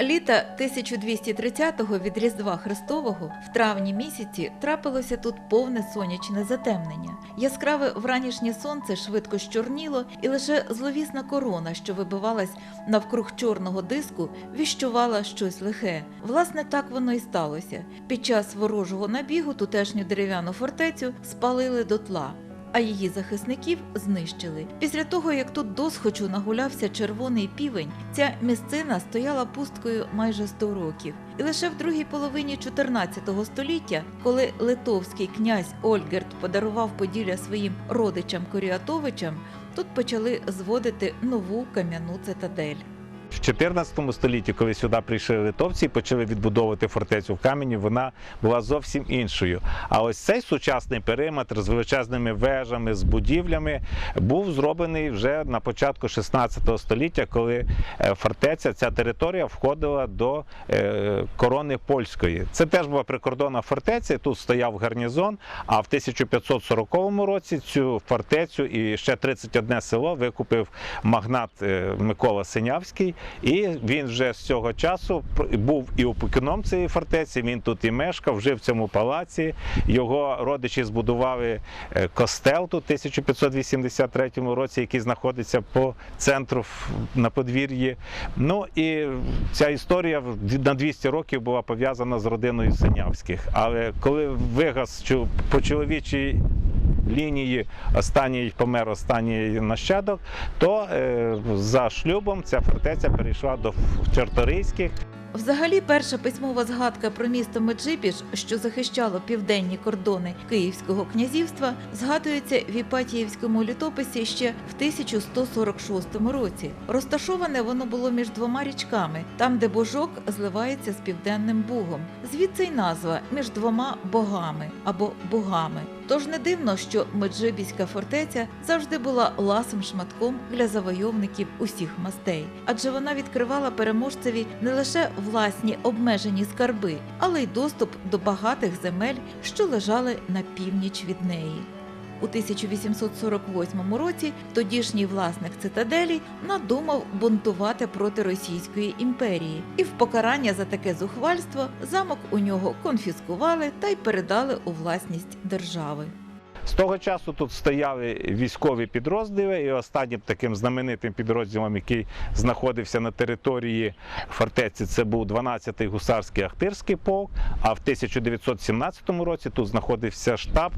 Літа 1230-го від Різдва Христового в травні місяці трапилося тут повне сонячне затемнення. Яскраве вранішнє сонце швидко щорніло, і лише зловісна корона, що вибивалась навкруг чорного диску, віщувала щось лихе. Власне, так воно і сталося. Під час ворожого набігу тутешню дерев'яну фортецю спалили дотла. А її захисників знищили. Після того, як тут досхочу нагулявся червоний півень, ця місцина стояла пусткою майже 100 років. І лише в другій половині 14 століття, коли литовський князь Ольгерт подарував Поділля своїм родичам Коріатовичам, тут почали зводити нову кам'яну цитадель. В 14 столітті, коли сюди прийшли литовці і почали відбудовувати фортецю в камені, вона була зовсім іншою. А ось цей сучасний периметр з величезними вежами, з будівлями був зроблений вже на початку 16 століття, коли е, фортеця, ця територія входила до е, корони польської. Це теж була прикордонна фортеця. Тут стояв гарнізон. А в 1540 році цю фортецю і ще 31 село викупив магнат е, Микола Синявський. І він вже з цього часу був і опікуном цієї фортеці. Він тут і мешкав, жив в цьому палаці. Його родичі збудували е, костел тут в 1583 році, який знаходиться по центру на подвір'ї. Ну і ця історія на 200 років була пов'язана з родиною Синявських. Але коли вигас по чоловічій лінії останній помер останній нащадок, то е, за шлюбом ця фортеця перейшла до Чарторийських. Взагалі, перша письмова згадка про місто Меджибіж, що захищало південні кордони Київського князівства, згадується в Іпатіївському літописі ще в 1146 році. Розташоване воно було між двома річками, там, де божок зливається з південним бугом. Звідси й назва між двома богами або богами. Тож не дивно, що Меджибіська фортеця завжди була ласим шматком для завойовників усіх мастей, адже вона відкривала переможцеві не лише власні обмежені скарби, але й доступ до багатих земель, що лежали на північ від неї. У 1848 році тодішній власник цитаделі надумав бунтувати проти Російської імперії, і в покарання за таке зухвальство замок у нього конфіскували та й передали у власність держави. З того часу тут стояли військові підрозділи, і останнім таким знаменитим підрозділом, який знаходився на території фортеці, це був 12-й гусарський Ахтирський полк. А в 1917 році тут знаходився штаб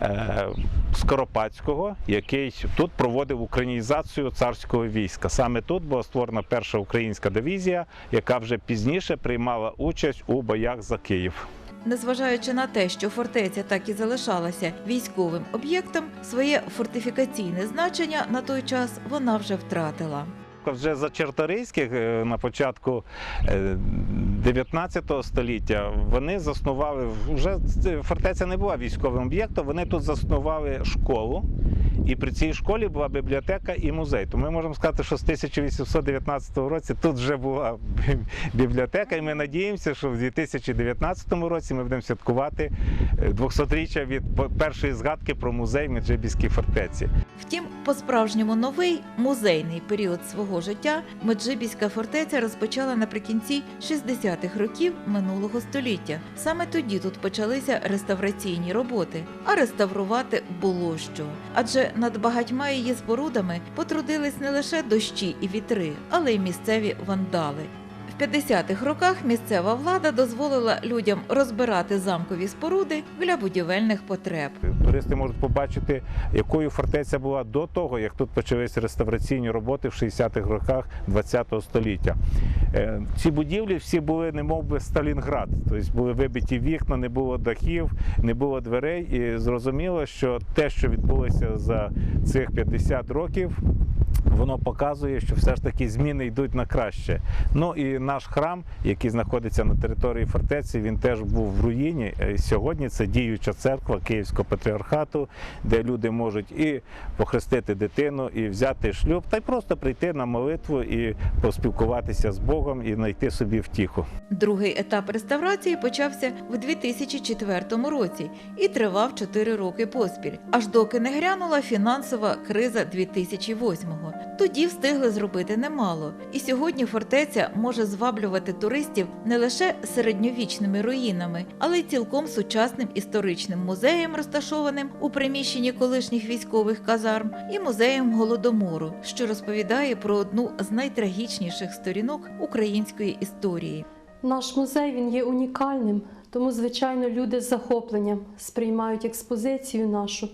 е, Скоропадського, який тут проводив українізацію царського війська. Саме тут була створена перша українська дивізія, яка вже пізніше приймала участь у боях за Київ. Незважаючи на те, що фортеця так і залишалася військовим об'єктом, своє фортифікаційне значення на той час вона вже втратила. Вже за Чарторийських е, на початку е, 19 століття вони заснували вже фортеця не була військовим об'єктом. Вони тут заснували школу, і при цій школі була бібліотека і музей. То ми можемо сказати, що з 1819 році тут вже була бібліотека, і ми надіємося, що в 2019 році ми будемо святкувати е, 200-річчя від першої згадки про музей в Меджибіській фортеці. Втім, по-справжньому новий музейний період свого життя Меджибіська фортеця розпочала наприкінці 60-х років минулого століття. Саме тоді тут почалися реставраційні роботи, а реставрувати було що. Адже над багатьма її спорудами потрудились не лише дощі і вітри, але й місцеві вандали. В 50-х роках місцева влада дозволила людям розбирати замкові споруди для будівельних потреб. Туристи можуть побачити, якою фортеця була до того, як тут почалися реставраційні роботи в 60-х роках ХХ століття. Е, Ці будівлі всі були немов би Сталінград, тобто були вибиті вікна, не було дахів, не було дверей. І зрозуміло, що те, що відбулося за цих 50 років. Воно показує, що все ж таки зміни йдуть на краще. Ну і наш храм, який знаходиться на території фортеці, він теж був в руїні. Е, Сьогодні це діюча церква Київського патріархату, де люди можуть і похрестити дитину, і взяти шлюб, та й просто прийти на молитву і поспілкуватися з Богом і знайти собі втіху. Другий етап реставрації почався в 2004 році і тривав 4 роки поспіль, аж доки не грянула фінансова криза 2008-го. Тоді встигли зробити немало, і сьогодні фортеця може зваблювати туристів не лише середньовічними руїнами, але й цілком сучасним історичним музеєм, розташованим у приміщенні колишніх військових казарм, і музеєм голодомору, що розповідає про одну з найтрагічніших сторінок української історії. Наш музей він є унікальним, тому, звичайно, люди з захопленням сприймають експозицію нашу.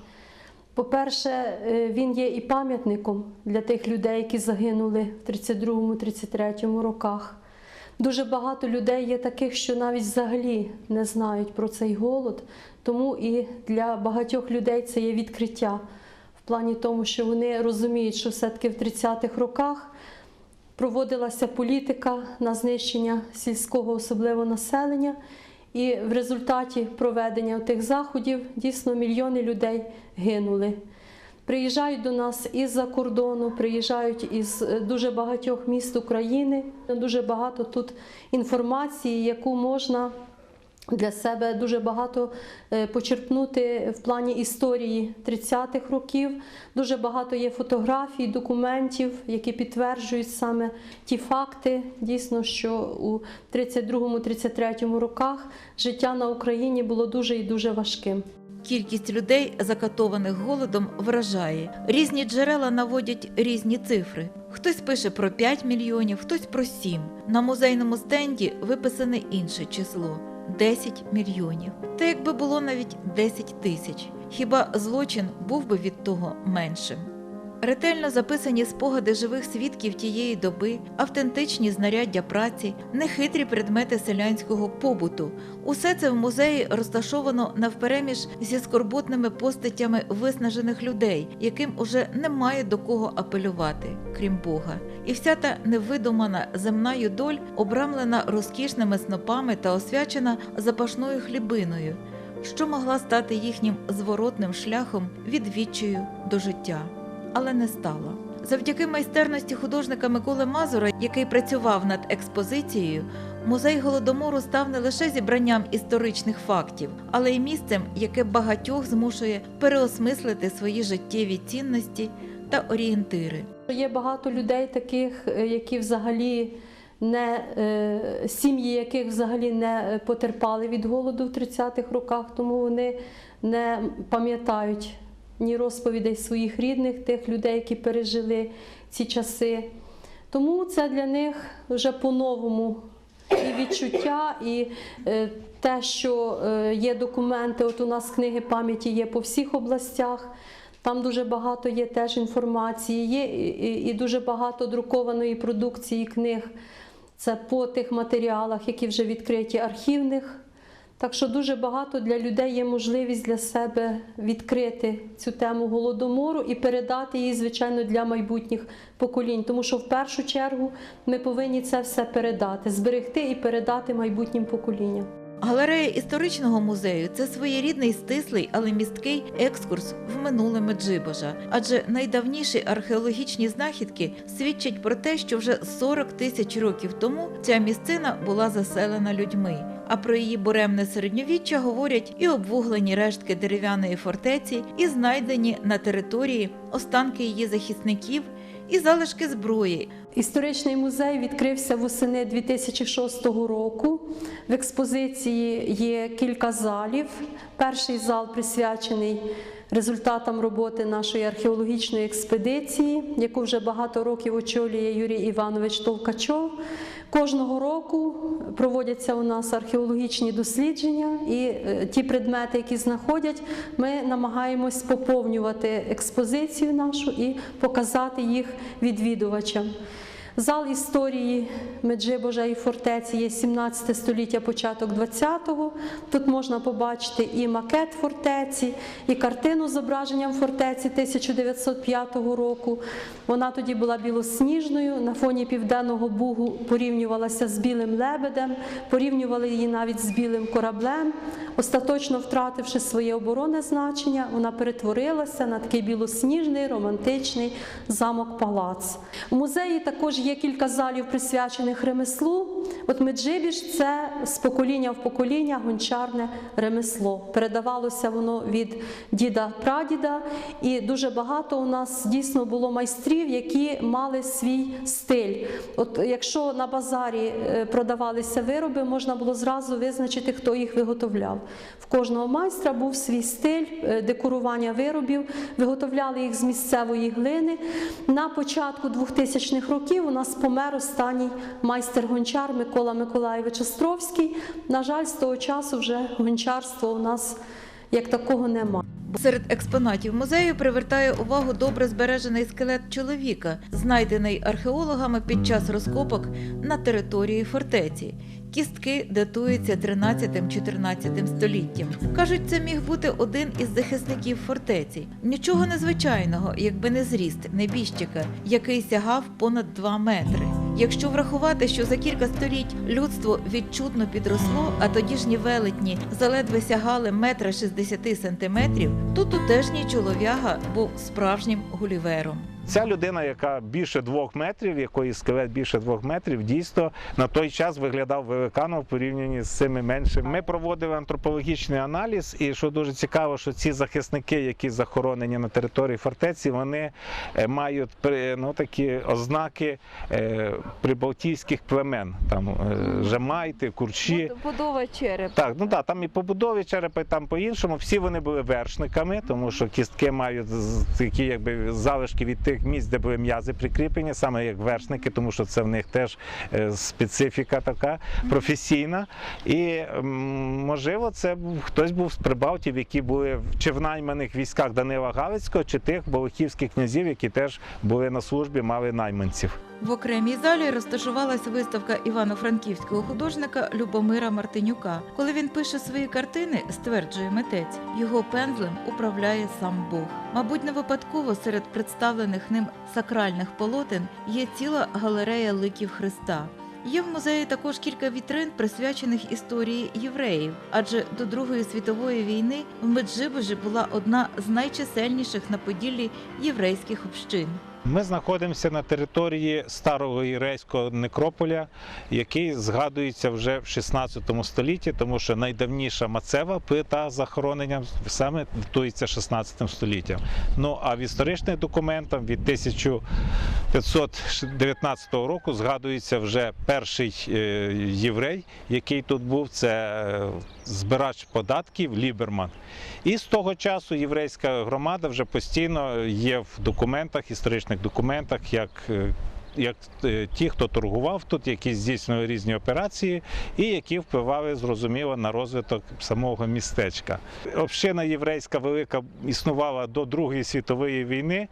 По-перше, е, він є і пам'ятником для тих людей, які загинули в 32-33 роках. Дуже багато людей є таких, що навіть взагалі не знають про цей голод, тому і для багатьох людей це є відкриття. В плані тому, що вони розуміють, що все-таки в 30-х роках проводилася політика на знищення сільського особливо населення, і в результаті проведення тих заходів дійсно мільйони людей гинули. Приїжджають до нас із-за кордону, приїжджають із е, дуже багатьох міст України. Дуже багато тут інформації, яку можна для себе дуже багато е, почерпнути в плані історії 30-х років. Дуже багато є фотографій, документів, які підтверджують саме ті факти, дійсно, що у 32-33 роках життя на Україні було дуже і дуже важким. Кількість людей, закатованих голодом, вражає. Різні джерела наводять різні цифри. Хтось пише про 5 мільйонів, хтось про 7. На музейному стенді виписане інше число 10 мільйонів. Та якби було навіть 10 тисяч, хіба злочин був би від того меншим? Ретельно записані спогади живих свідків тієї доби, автентичні знаряддя праці, нехитрі предмети селянського побуту. Усе це в музеї розташовано навпереміж зі скорботними постатями виснажених людей, яким уже немає до кого апелювати, крім Бога. І вся та невидумана земна юдоль обрамлена розкішними снопами та освячена запашною хлібиною, що могла стати їхнім зворотним шляхом від відчаю до життя але не стало. Завдяки майстерності художника Миколи Мазура, який працював над експозицією, музей голодомору став не лише зібранням історичних фактів, але й місцем, яке багатьох змушує переосмислити свої життєві цінності та орієнтири. Є багато людей, таких, е, які взагалі не е, сім'ї, яких взагалі не потерпали від голоду в 30-х роках, тому вони не пам'ятають ні розповідей своїх рідних, тих людей, які пережили ці часи. Тому це для них вже по-новому і відчуття, і е, те, що е, є документи. От у нас книги пам'яті є по всіх областях. Там дуже багато є теж інформації, є і, дуже багато друкованої продукції книг. Це по тих матеріалах, які вже відкриті архівних. Так що дуже багато для людей є можливість для себе відкрити цю тему голодомору і передати її, звичайно, для майбутніх поколінь. Тому що в першу чергу ми повинні це все передати, зберегти і передати майбутнім поколінням. Галерея історичного музею це своєрідний стислий, але місткий екскурс в минуле Меджибожа. Адже найдавніші археологічні знахідки свідчать про те, що вже 40 тисяч років тому ця місцина була заселена людьми. А про її буремне середньовіччя говорять і обвуглені рештки дерев'яної фортеці, і знайдені на території останки її захисників, і залишки зброї, Історичний музей відкрився восени 2006 року. В експозиції є кілька залів. Перший зал присвячений результатам роботи нашої археологічної експедиції, яку вже багато років очолює Юрій Іванович Товкачов. Кожного року проводяться у нас археологічні дослідження, і е, ті предмети, які знаходять, ми намагаємось поповнювати експозицію нашу і показати їх відвідувачам. Зал історії Меджибожа і фортеці є 17 століття, початок 20-го. Тут можна побачити і макет фортеці, і картину з зображенням фортеці 1905 року. Вона тоді була білосніжною, на фоні південного бугу порівнювалася з білим лебедем, порівнювали її навіть з білим кораблем. Остаточно втративши своє оборонне значення, вона перетворилася на такий білосніжний романтичний замок-палац. У музеї також є кілька залів присвячених ремеслу. От Меджибіж це з покоління в покоління гончарне ремесло. Передавалося воно від діда прадіда, і дуже багато у нас дійсно було майстрів, які мали свій стиль. От якщо на базарі е, продавалися вироби, можна було зразу визначити, хто їх виготовляв. В кожного майстра був свій стиль е, декорування виробів, виготовляли їх з місцевої глини. На початку 2000-х років нас помер останній майстер-гончар Микола Миколаєвич Островський. На жаль, з того часу вже гончарство у нас як такого немає. Серед експонатів музею привертає увагу добре збережений скелет чоловіка, знайдений археологами під час розкопок на території фортеці. Кістки датуються 13-14 століттям. Кажуть, це міг бути один із захисників фортеці. Нічого незвичайного, якби не зріст небіжчика, який сягав понад 2 метри. Якщо врахувати, що за кілька століть людство відчутно підросло, а тодішні велетні заледве сягали метра 60 сантиметрів, то тутешній чолов'яга був справжнім гулівером. Ця людина, яка більше двох метрів, якої скелет більше двох метрів, дійсно на той час виглядав великаном в порівнянні з цими меншими. Ми проводили антропологічний аналіз, і що дуже цікаво, що ці захисники, які захоронені на території фортеці, вони е, мають ну, такі ознаки е, прибалтійських племен, там е, жамайти, курчі. Будова череп. Так, ну так, там і побудові черепа, і там по-іншому. Всі вони були вершниками, тому що кістки мають такі якби залишки від тих місць, де були м'язи прикріплені, саме як вершники, тому що це в них теж е, специфіка така професійна. І можливо, це хтось був з прибалтів, які були чи в найманих військах Данила Галицького, чи тих Болохівських князів, які теж були на службі, мали найманців. В окремій залі розташувалася виставка івано-франківського художника Любомира Мартинюка. Коли він пише свої картини, стверджує митець, його пензлем управляє сам Бог. Мабуть, не випадково серед представлених ним сакральних полотен є ціла галерея ликів Христа. Є в музеї також кілька вітрин, присвячених історії євреїв, адже до Другої світової війни в Меджибужі була одна з найчисельніших на Поділлі єврейських общин. Ми знаходимося на території старого єврейського некрополя, який згадується вже в 16 столітті, тому що найдавніша мацева плита з захороненням саме датується 16 століттям. Ну а в історичних документах від 1519 року згадується вже перший е, єврей, який тут був. Це е, збирач податків Ліберман. І з того часу єврейська громада вже постійно є в документах, історичних документах, як е, як е, ті, хто торгував тут, які здійснювали різні операції, і які впливали, зрозуміло, на розвиток самого містечка. Община єврейська велика існувала до Другої світової війни.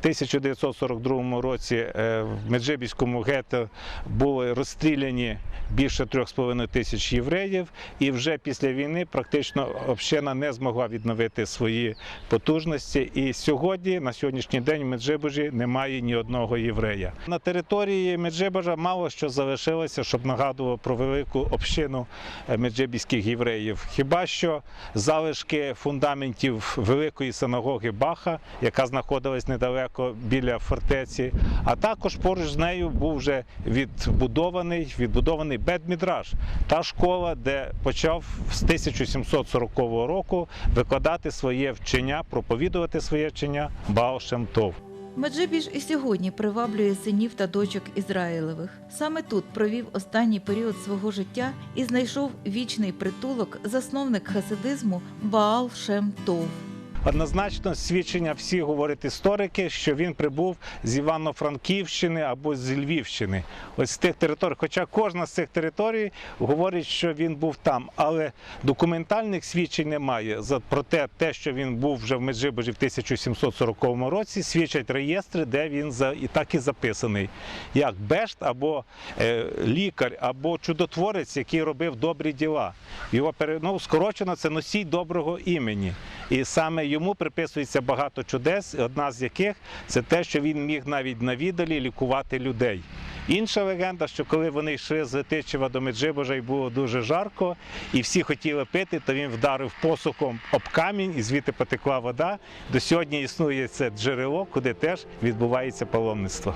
В 1942 році е, в Меджибіському гетто були розстріляні більше 3,5 тисяч євреїв, і вже після війни практично община не змогла відновити свої потужності. І сьогодні, на сьогоднішній день, в Меджибужі немає ні одного єврея. На території Меджибужа мало що залишилося, щоб нагадувало про велику общину е, меджибіських євреїв. Хіба що залишки фундаментів великої синагоги Баха, яка знаходилась недалеко біля фортеці, а також поруч з нею був вже відбудований відбудований Бедмідраж, та школа, де почав з 1740 року викладати своє вчення, проповідувати своє вчення Баал Шем Тов. Меджибіж і сьогодні приваблює синів та дочок Ізраїлевих. Саме тут провів останній період свого життя і знайшов вічний притулок засновник хасидизму Баал Шем Тов. Однозначно, свідчення всі говорять історики, що він прибув з Івано-Франківщини або з Львівщини. Ось з тих територій. Хоча кожна з цих територій говорить, що він був там, але документальних свідчень немає. За проте, те, що він був вже в Меджибожі в 1740 році, свідчать реєстри, де він і так і записаний, як бешт або е, лікар, або чудотворець, який робив добрі діла. Його ну, скорочено це носій доброго імені. І саме йому приписується багато чудес, одна з яких це те, що він міг навіть на віддалі лікувати людей. Інша легенда, що коли вони йшли з Летичева до Меджибожа і було дуже жарко, і всі хотіли пити, то він вдарив посухом об камінь, і звідти потекла вода. До сьогодні існує це джерело, куди теж відбувається паломництво.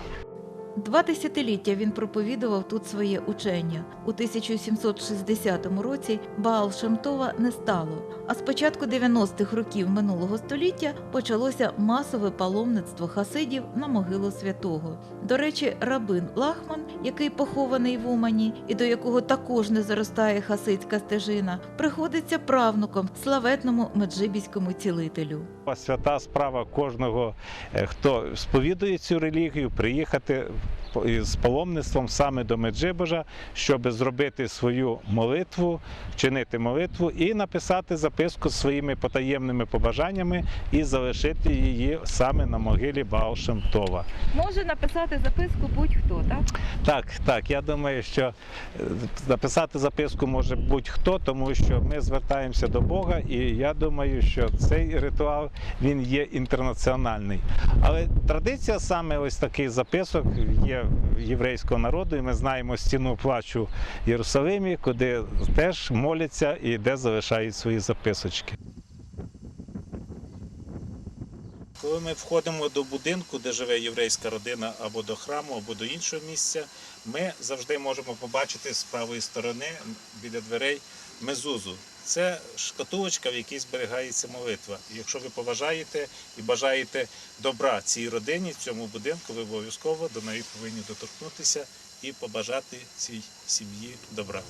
Два десятиліття він проповідував тут своє учення. У 1760 році Баал Шемтова не стало. А з початку 90-х років минулого століття почалося масове паломництво хасидів на могилу святого. До речі, рабин Лахман, який похований в Умані, і до якого також не заростає хасидська стежина, приходиться правнуком славетному меджибіському цілителю. Свята справа кожного, е, хто сповідує цю релігію, приїхати по- з паломництвом саме до Меджибожа, щоб зробити свою молитву, чинити молитву і написати записку з своїми потаємними побажаннями і залишити її саме на могилі Баал Шемтова. Може написати записку будь-хто, так? Так, так. Я думаю, що е, написати записку може будь-хто, тому що ми звертаємося до Бога, і я думаю, що цей ритуал він є інтернаціональний. Але традиція саме ось таких записок є єврейського народу, і ми знаємо стіну плачу в Єрусалимі, куди теж моляться і де залишають свої записочки. Коли ми входимо до будинку, де живе єврейська родина, або до храму, або до іншого місця, ми завжди можемо побачити з правої сторони біля дверей мезузу. Це шкатулочка, в якій зберігається молитва. Якщо ви поважаєте і бажаєте добра цій родині, цьому будинку, ви обов'язково до неї повинні доторкнутися і побажати цій сім'ї добра.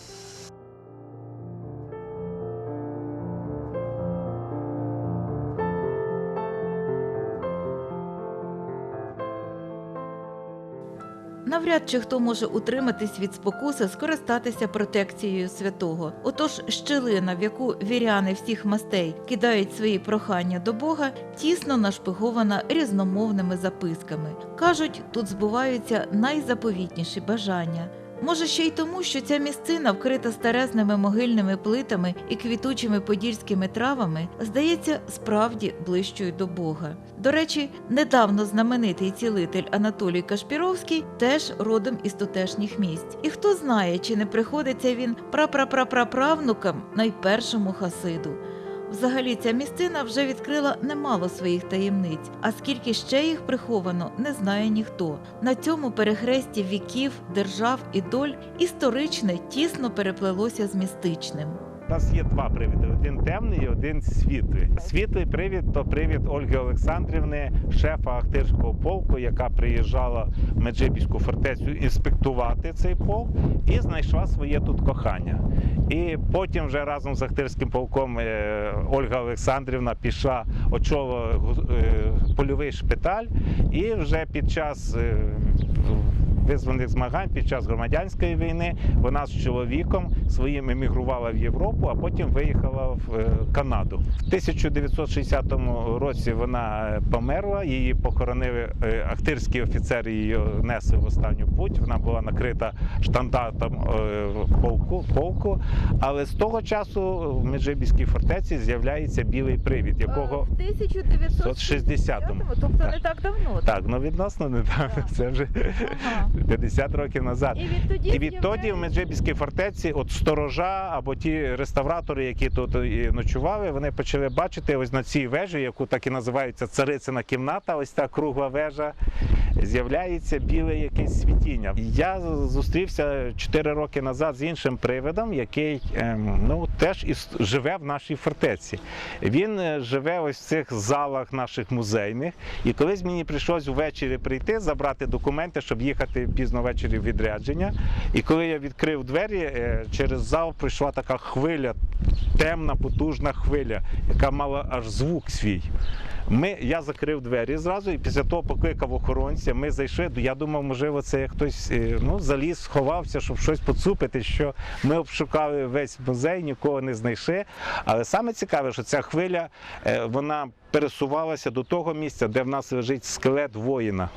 Навряд чи хто може утриматись від спокуси скористатися протекцією святого. Отож, щелина, в яку віряни всіх мастей кидають свої прохання до Бога, тісно нашпигована різномовними записками. Кажуть, тут збуваються найзаповітніші бажання. Може, ще й тому, що ця місцина, вкрита старезними могильними плитами і квітучими подільськими травами, здається справді ближчою до Бога. До речі, недавно знаменитий цілитель Анатолій Кашпіровський теж родом із тутешніх місць. І хто знає, чи не приходиться він прапрапраправнукам найпершому хасиду. Взагалі, ця місцина вже відкрила немало своїх таємниць, а скільки ще їх приховано, не знає ніхто. На цьому перехресті віків, держав і доль історичне тісно переплелося з містичним. У нас є два привіди: один темний і один світлий. Світлий привід то привід Ольги Олександрівни, шефа Ахтирського полку, яка приїжджала в Меджибіську фортецю інспектувати цей полк і знайшла своє тут кохання. І потім вже разом з Ахтирським полком е, Ольга Олександрівна пішла очолила е, польовий шпиталь, і вже під час визваних змагань під час громадянської війни вона з чоловіком своїм емігрувала в Європу, а потім виїхала в е, Канаду. В 1960 році вона е, померла. Її похоронили е, ахтирські офіцери. Її несли в останню путь. Вона була накрита штандартом полку, полку. Але з того часу в Меджибіській фортеці з'являється білий привід, якого в 1960-му. тобто Так. не так давно. так ну відносно недавно. Так. Це вже Ага. 50 років назад. І відтоді, І відтоді в Меджибіській фортеці, от сторожа або ті реставратори, які тут і ночували, вони почали бачити ось на цій вежі, яку так і називається царицина кімната, ось та кругла вежа. З'являється біле якесь світіння. Я зустрівся 4 роки назад з іншим привидом, який ем, ну теж іс- живе в нашій фортеці. Він е, живе ось в цих залах наших музейних. І колись мені прийшлось ввечері прийти, забрати документи, щоб їхати пізно ввечері в відрядження. І коли я відкрив двері, е, через зал прийшла така хвиля, темна, потужна хвиля, яка мала аж звук свій. Ми, я закрив двері зразу і після того покликав охоронця. Ми зайшли. Я думав, можливо, це хтось е, ну, заліз, сховався, щоб щось поцупити. Що ми обшукали весь музей, нікого не знайшли. Але саме цікаве, що ця хвиля е, вона пересувалася до того місця, де в нас лежить скелет воїна.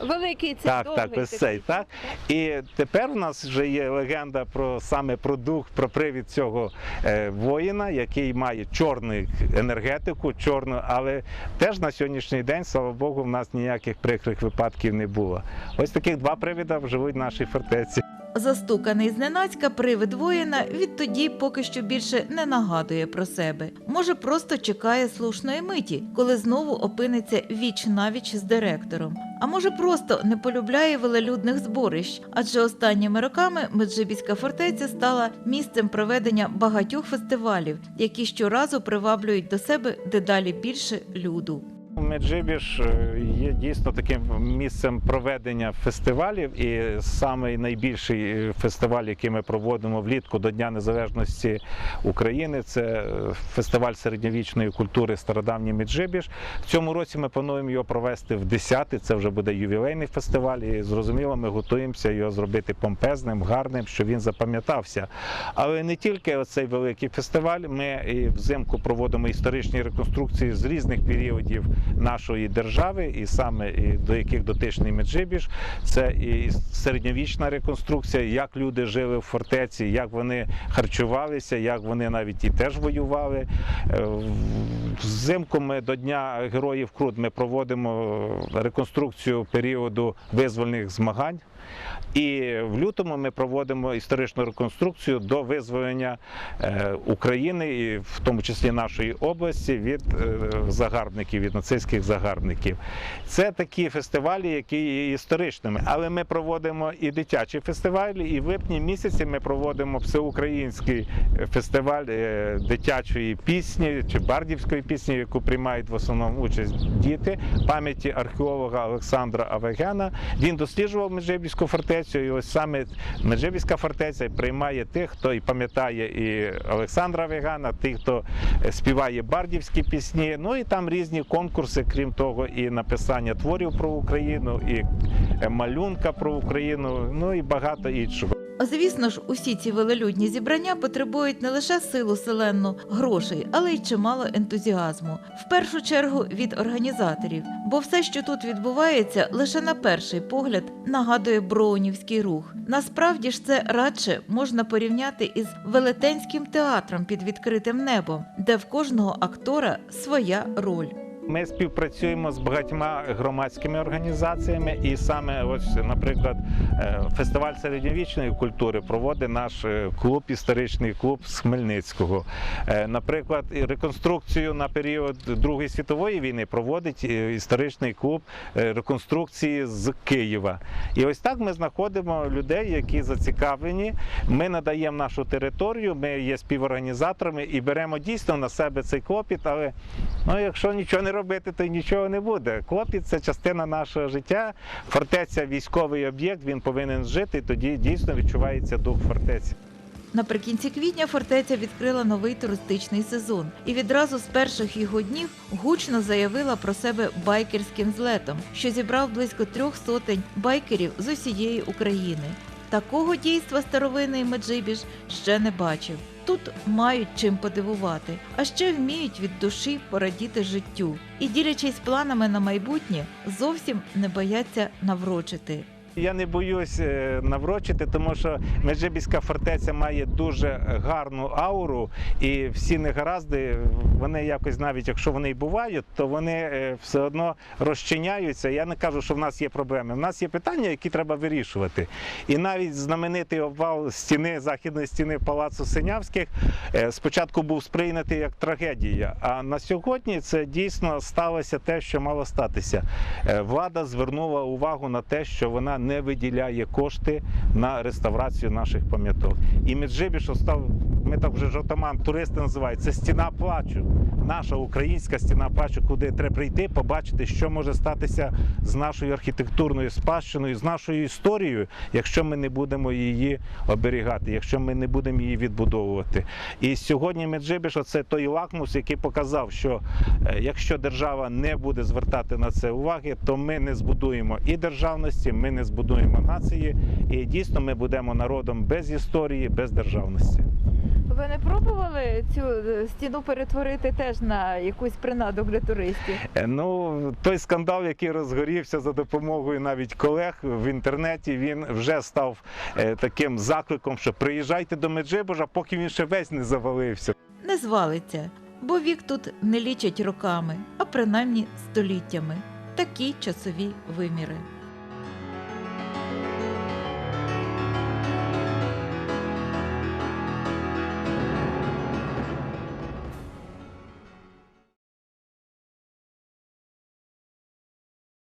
Великий це Так, так, ось цей, так. І тепер у нас вже є легенда про саме про дух, про привід цього е, воїна, який має чорну енергетику, чорну, але теж на сьогоднішній день, слава Богу, в нас ніяких прикрих випадків не було. Ось таких два привіда живуть в нашій фортеці. Застуканий зненацька привид воїна відтоді поки що більше не нагадує про себе. Може, просто чекає слушної миті, коли знову опиниться віч навіч з директором. А може, просто не полюбляє велелюдних зборищ, адже останніми роками Меджибіська фортеця стала місцем проведення багатьох фестивалів, які щоразу приваблюють до себе дедалі більше люду. Меджибіж е, є дійсно таким місцем проведення фестивалів, і самий найбільший е, фестиваль, який ми проводимо влітку до Дня Незалежності України, це е, фестиваль середньовічної культури Стародавній Меджибіж. В цьому році ми плануємо його провести в 10-й, Це вже буде ювілейний фестиваль. І зрозуміло, ми готуємося його зробити помпезним, гарним, щоб він запам'ятався. Але не тільки оцей великий фестиваль. Ми і взимку проводимо історичні реконструкції з різних періодів нашої держави, і саме до яких дотичний Меджибіж. Це і середньовічна реконструкція, як люди жили в фортеці, як вони харчувалися, як вони навіть і теж воювали. Е, Взимку ми до Дня Героїв Крут ми проводимо реконструкцію періоду визвольних змагань. І в лютому ми проводимо історичну реконструкцію до визволення е, України, і в тому числі нашої області, від е, загарбників, від нацистських загарбників. Це такі фестивалі, які є історичними. Але ми проводимо і дитячі фестивалі, і в липні місяці ми проводимо всеукраїнський фестиваль е, дитячої пісні чи бардівської пісні, яку приймають в основному участь діти пам'яті археолога Олександра Авегена. Він досліджував Меджибіську фортецю, і ось саме Меджибіська фортеця приймає тих, хто і пам'ятає і Олександра Вегана, тих, хто е, співає бардівські пісні. Ну і там різні конкурси, крім того, і написання творів про Україну, і е, малюнка про Україну, ну і багато іншого. Звісно ж, усі ці велелюдні зібрання потребують не лише силу селенну грошей, але й чимало ентузіазму. В першу чергу від організаторів, бо все, що тут відбувається, лише на перший погляд нагадує броунівський рух. Насправді ж це радше можна порівняти із велетенським театром під відкритим небом, де в кожного актора своя роль. Ми співпрацюємо з багатьма громадськими організаціями, і саме ось, наприклад, е, фестиваль середньовічної культури проводить наш е, клуб, історичний клуб з Хмельницького. Е, Наприклад, реконструкцію на період Другої світової війни проводить історичний клуб реконструкції з Києва. І ось так ми знаходимо людей, які зацікавлені. Ми надаємо нашу територію, ми є співорганізаторами і беремо дійсно на себе цей клопіт. Але ну, якщо нічого не робити, то й нічого не буде. Клопіт це частина нашого життя. Фортеця військовий об'єкт, він повинен жити, тоді дійсно відчувається дух фортеці. Наприкінці квітня фортеця відкрила новий туристичний сезон і відразу з перших його днів гучно заявила про себе байкерським злетом, що зібрав близько трьох сотень байкерів з усієї України. Такого дійства старовинний Меджибіж ще не бачив. Тут мають чим подивувати, а ще вміють від душі порадіти життю і, ділячись планами на майбутнє, зовсім не бояться наврочити. Я не боюсь е, наврочити, тому що Меджибіська фортеця має дуже гарну ауру, і всі негаразди, вони якось, навіть якщо вони і бувають, то вони е, все одно розчиняються. Я не кажу, що в нас є проблеми. В нас є питання, які треба вирішувати. І навіть знаменитий обвал стіни західної стіни палацу Синявських е, спочатку був сприйнятий як трагедія. А на сьогодні це дійсно сталося те, що мало статися. Влада звернула увагу на те, що вона не виділяє кошти на реставрацію наших пам'яток. І Меджибіж став, ми так вже жовтоман, туристи називають, це стіна плачу. Наша українська стіна плачу, куди треба прийти, побачити, що може статися з нашою архітектурною спадщиною, з нашою історією, якщо ми не будемо її оберігати, якщо ми не будемо її відбудовувати. І сьогодні Меджибіж це той лакмус, який показав, що е, якщо держава не буде звертати на це уваги, то ми не збудуємо і державності, ми не збудуємо нації, і дійсно ми будемо народом без історії, без державності. Ви не пробували цю е, стіну перетворити теж на якусь принадок для туристів? Е, Ну, той скандал, який розгорівся за допомогою навіть колег в інтернеті, він вже став е, таким закликом, що приїжджайте до Меджибожа, поки він ще весь не завалився. Не звалиться, бо вік тут не лічать роками, а принаймні століттями. Такі часові виміри.